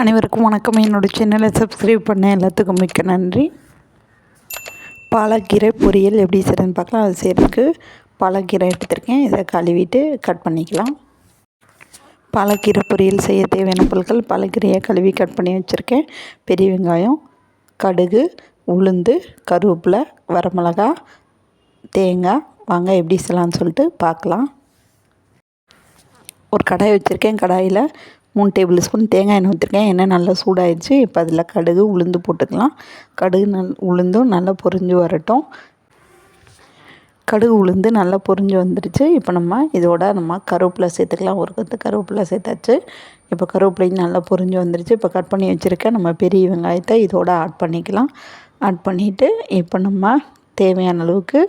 அனைவருக்கும் வணக்கம். என்னோடய சேனலை சப்ஸ்கிரைப் பண்ண எல்லாத்துக்கும் மிக்க நன்றி. பாலக்கீரை பொரியல் எப்படி செய்கிறதுன்னு பார்க்கலாம். அது செய்கிறதுக்கு பாலக்கீரை எடுத்துருக்கேன். இதை கழுவிட்டு கட் பண்ணிக்கலாம். பாலக்கீரை பொரியல் செய்ய தேவையான பொருட்கள் பாலக்கீரையை கழுவி கட் பண்ணி வச்சுருக்கேன். பெரிய வெங்காயம் கடுகு உளுந்து கருவேப்பிலை வரமிளகா தேங்காய் வாங்க எப்படி செய்யலான்னு சொல்லிட்டு பார்க்கலாம். ஒரு கடாய் வச்சுருக்கேன். கடாயில் மூணு டேபிள் ஸ்பூன் தேங்காய் எண்ணெய் ஊற்றிருக்கேன் எண்ணெய் நல்லா சூடாயிடுச்சு. இப்போ அதில் கடுகு உளுந்து போட்டுக்கலாம். கடுகு நல் உளுந்தும் நல்லா பொரிஞ்சு வரட்டும். கடுகு உளுந்து நல்லா பொரிஞ்சு வந்துடுச்சு இப்போ நம்ம இதோட நம்ம கருவேப்பிலை சேர்த்துக்கலாம். ஒரு கத்து கருவேப்பிலை சேர்த்தாச்சு. இப்போ கருவேப்பிலையும் நல்லா பொரிஞ்சு வந்துடுச்சு இப்போ கட் பண்ணி வச்சுருக்கேன் நம்ம பெரிய வெங்காயத்தை இதோட ஆட் பண்ணிக்கலாம். ஆட் பண்ணிவிட்டு இப்போ நம்ம தேவையான அளவுக்கு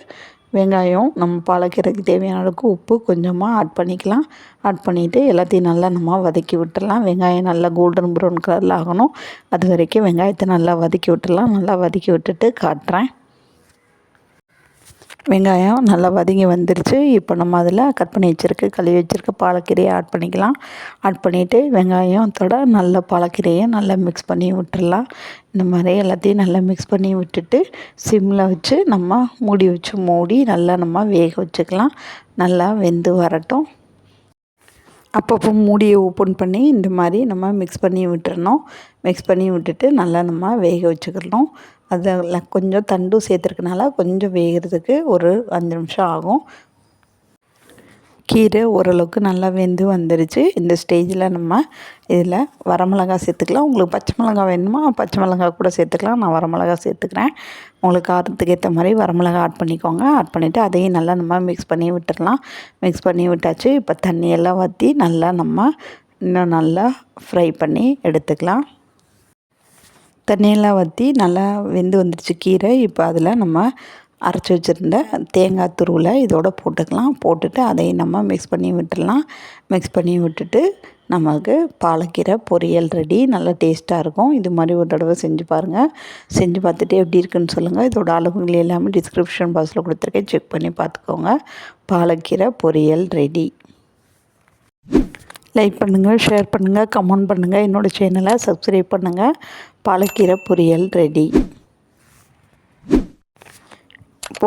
வெங்காயம் நம்ம பாலக்கீரைக்கு தேவையான அளவுக்கு உப்பு கொஞ்சமாக ஆட் பண்ணிக்கலாம். ஆட் பண்ணிவிட்டு எல்லாத்தையும் நல்லா நம்ம வதக்கி விட்டுடலாம் வெங்காயம் நல்லா கோல்டன் ப்ரௌன் கலரில் ஆகணும். அது வரைக்கும் வெங்காயத்தை நல்லா வதக்கி விட்டுடலாம் நல்லா வதக்கி விட்டுட்டு காட்டுறேன். வெங்காயம் நல்லா வதங்கி வந்துருச்சு. இப்போ நம்ம அதில் கட் பண்ணி வச்சுருக்க கழுவி வச்சுருக்க பாலக்கீரையை ஆட் பண்ணிக்கலாம். ஆட் பண்ணிவிட்டு வெங்காயத்தோட நல்ல பாலக்கீரையை நல்லா மிக்ஸ் பண்ணி விட்டுடலாம் இந்த மாதிரி எல்லாத்தையும் நல்லா மிக்ஸ் பண்ணி விட்டுட்டு சிம்மில் வச்சு நம்ம மூடி வச்சு மூடி நல்லா நம்ம வேக வச்சுக்கலாம். நல்லா வெந்து வரட்டும். அப்பப்போ மூடியை ஓப்பன் பண்ணி இந்த மாதிரி நம்ம மிக்ஸ் பண்ணி விட்டுறணும். மிக்ஸ் பண்ணி விட்டுட்டு நல்லா நம்ம வேக வச்சுக்கிறணும். அதில் கொஞ்சம் தண்டும் சேர்த்துருக்கனால கொஞ்சம் வேகிறதுக்கு ஒரு அஞ்சு நிமிஷம் ஆகும். கீரை ஓரளவுக்கு நல்லா வெந்து வந்துருச்சு. இந்த ஸ்டேஜில் நம்ம இதில் வரமிளகா சேர்த்துக்கலாம். உங்களுக்கு பச்சை மிளகா வேணுமா? பச்சை மிளகா கூட சேர்த்துக்கலாம். நான் வரமிளகா சேர்த்துக்கிறேன். உங்களுக்கு காரத்துக்கு ஏற்ற மாதிரி வரமிளகா ஆட் பண்ணிக்கோங்க. ஆட் பண்ணிவிட்டு அதையும் நல்லா நம்ம மிக்ஸ் பண்ணி விட்டுடலாம் மிக்ஸ் பண்ணி விட்டாச்சு. இப்போ தண்ணியெல்லாம் வற்றி நல்லா நம்ம இன்னும் நல்லா ஃப்ரை பண்ணி எடுத்துக்கலாம். தண்ணியெல்லாம் வற்றி நல்லா வெந்து வந்துடுச்சு கீரை. இப்போ அதில் நம்ம அரைச்சி வச்சுருந்த தேங்காய் துருவில் இதோட போட்டுக்கலாம். போட்டுட்டு அதையும் நம்ம மிக்ஸ் பண்ணி விட்டுடலாம். மிக்ஸ் பண்ணி விட்டுட்டு நமக்கு பாலக்கீரை பொரியல் ரெடி நல்லா டேஸ்ட்டாக இருக்கும். இது மாதிரி ஒரு தடவை செஞ்சு பாருங்கள் செஞ்சு பார்த்துட்டு எப்படி இருக்குன்னு சொல்லுங்கள் இதோட அளவுகள் எல்லாமே டிஸ்கிரிப்ஷன் பாக்ஸில் கொடுத்துருக்கேன். செக் பண்ணி பார்த்துக்கோங்க. பாலக்கீரை பொரியல் ரெடி லைக் பண்ணுங்கள் ஷேர் பண்ணுங்கள் கமெண்ட் பண்ணுங்கள் என்னோடய சேனலை சப்ஸ்கிரைப் பண்ணுங்கள் பாலக்கீரை பொரியல் ரெடி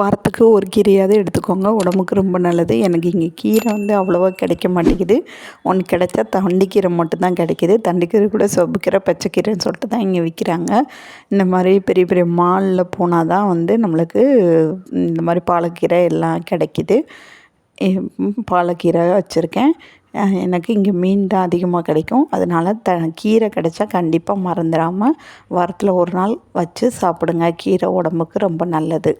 வாரத்துக்கு ஒரு கீரையாவது எடுத்துக்கோங்க. உடம்புக்கு ரொம்ப நல்லது. எனக்கு இங்கே கீரை வந்து அவ்வளோவா கிடைக்க மாட்டேங்குது. ஒன்று கிடைச்சா தண்டிக்கீரை மட்டும்தான் கிடைக்கிது. தண்டிக்கீரை கூட சொப்புக்கீரை பச்சைக்கீரைன்னு சொல்லிட்டு தான் இங்கே விற்கிறாங்க இந்த மாதிரி பெரிய பெரிய மாலில் போனால் தான் வந்து நம்மளுக்கு இந்த மாதிரி பாலக்கீரை எல்லாம் கிடைக்கிது. பாலக்கீரை வச்சுருக்கேன். எனக்கு இங்கே மீன் தான் அதிகமாக கிடைக்கும். அதனால் த கீரை கிடைச்சா கண்டிப்பாக மறந்துடாமல் வாரத்தில் ஒரு நாள் வச்சு சாப்பிடுங்க. கீரை உடம்புக்கு ரொம்ப நல்லது.